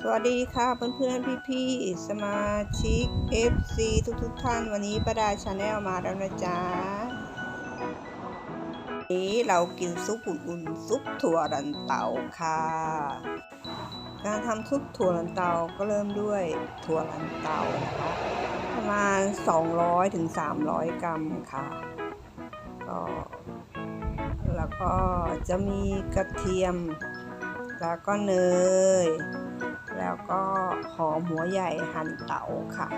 สวัสดีค่ะเพื่อนๆพี่ๆสมาชิก FC ทุกๆทท่าน วันนี้ประดาชาแนลมาแล้วนะจ๊ะนี้เรากินซุปอุ่นๆซุปถั่วรันเตาค่ะ การทำซุปถั่วลันเตาก็เริ่มด้วยถั่วลันเตานะคะประมาณ 200ถึง300 กรัมค่ะก็แล้วก็จะมีกระเทียม แล้วก็เนย แล้วก็หอมหัวใหญ่หั่นเต๋าค่ะ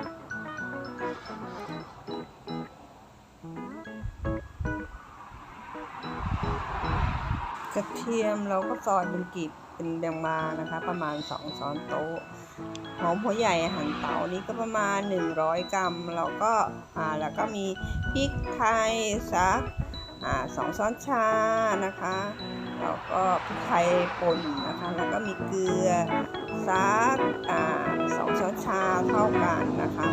กระเทียมเราก็ซอยเป็นกลีบเป็นแดงมานะคะ ประมาณ 2 ช้อนโต๊ะ หอมหัวใหญ่หั่นเต๋านี้ก็ประมาณ 100 กรัมเราก็อ่าแล้วก็มีพริกไทยสักอ่าสองช้อนชานะคะแล้วก็พริกไทยป่นนะคะ แล้วก็มีเกลือ สักสองช้อนชาเท่ากันนะคะ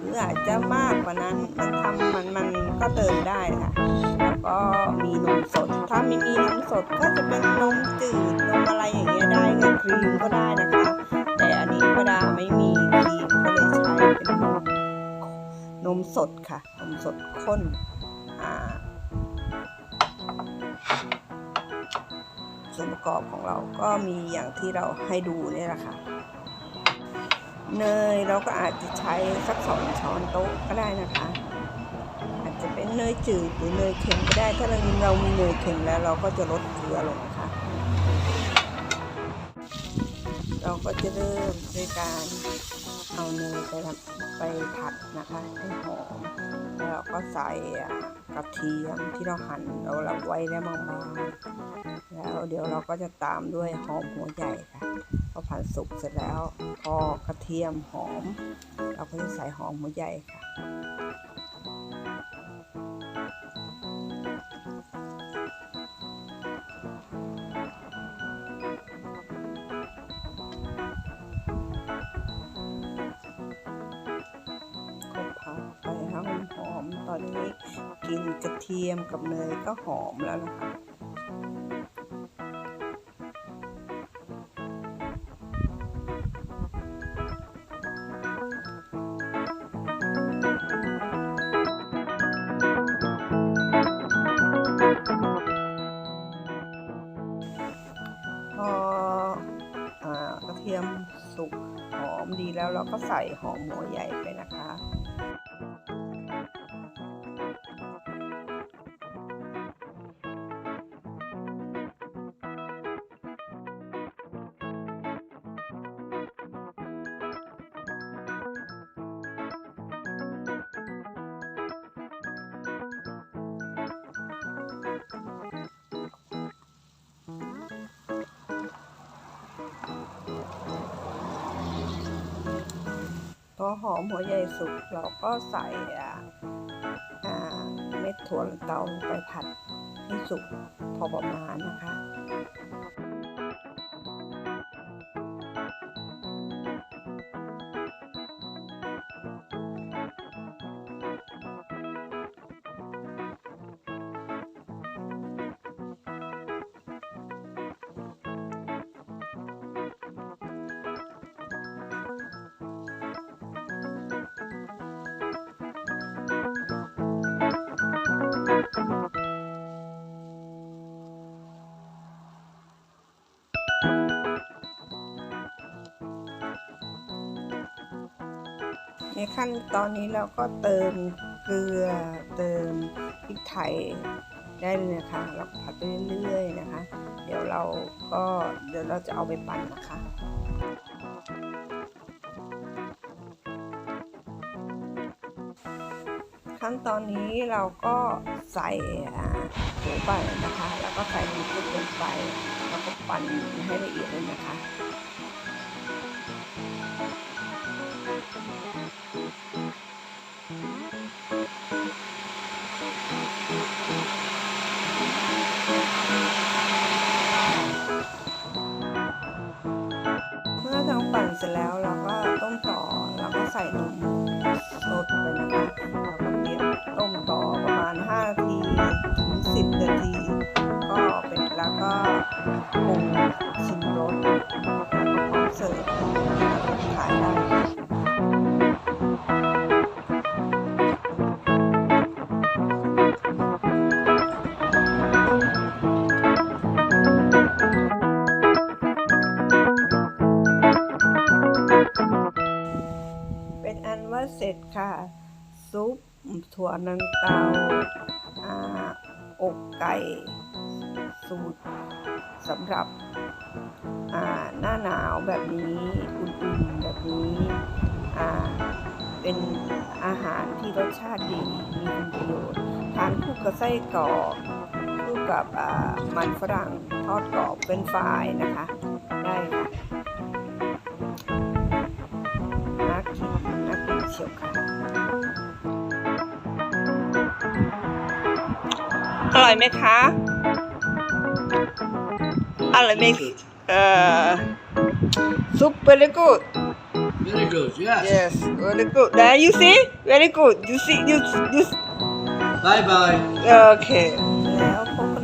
หรืออาจจะมากกว่านั้นมันทำมันมันก็เติมได้ค่ะ แล้วก็มีนมสด ถ้าไม่มีนมสดก็จะเป็นนมจืดนมอะไรอย่างเงี้ยได้กับครีมก็ได้นะคะ แต่อันนี้ประดาไม่มีครีมก็เลยใช้เป็นนมนมสดค่ะ นมสดข้นอ่า ส่วนประกอบของเราก็มีอย่างที่เราให้ดูนี่แหละค่ะเนยเราก็อาจจะใช้สักสองช้อนโต๊ะก็ได้นะคะ อาจจะเป็นเนยจืดหรือเนยเค็มก็ได้ถ้าเราเรามีเนยเค็มแล้วเราก็จะลดเกลือลงนะคะ เราก็จะเริ่มด้วยการเอาเนยไปไปผัดนะคะให้หอมแล้วเราก็ใส่กระเทียมที่เราหั่นเราเราไว้แล้วบางๆแล้วเดี๋ยวเราก็จะตามด้วยหอมหัวใหญ่ค่ะพอผัดสุกเสร็จแล้วพอกระเทียมหอม เราก็จะใส่หอมหัวใหญ่ค่ะ อมตอนนี้กินกระเทียมกับเนยก็หอมแล้วนะคะพอกระเทียมสุกหอมดีแล้วเราก็ใส่หอมหัวใหญ่ไปนะคะ อหอมหัวใหญ่สุกเราก็ใส่เม็ดถั่วเตาไปผัดให้สุกพอประมาณนะคะ ในขั้นตอนนี้เราก็เติมเกลือเติมพริกไทยได้เลยนะคะแล้วผัดไปเรื่อยๆนะคะ เดี๋ยวเราก็เดี๋ยวเราจะเอาไปปั่นนะคะขั้นตอนนี้เราก็ใส่หมูไปนะคะ แล้วก็ใส่หมูทุกลงไปแล้วก็ปั่นให้ละเอียดเลยนะคะ ว่าเสร็จค่ะ ซุปถั่วนังเตาอกไก่ สูตรสำหรับหน้าหนาวแบบนี้อุ่นๆแบบนี้เป็นอาหารที่รสชาติดีมีประโยชน์ทานคู่กับไส้กรอกคู่กับมันฝรั่งทอดกรอบเป็นฟรายนะคะ ได้ค่ะ อร่อยไหมคะอร่อยไหม Good. เอ่อซุป very good Very good, yes. yes very good there you see very good you see you you Bye bye. โอเคแล้วพบกันใหม่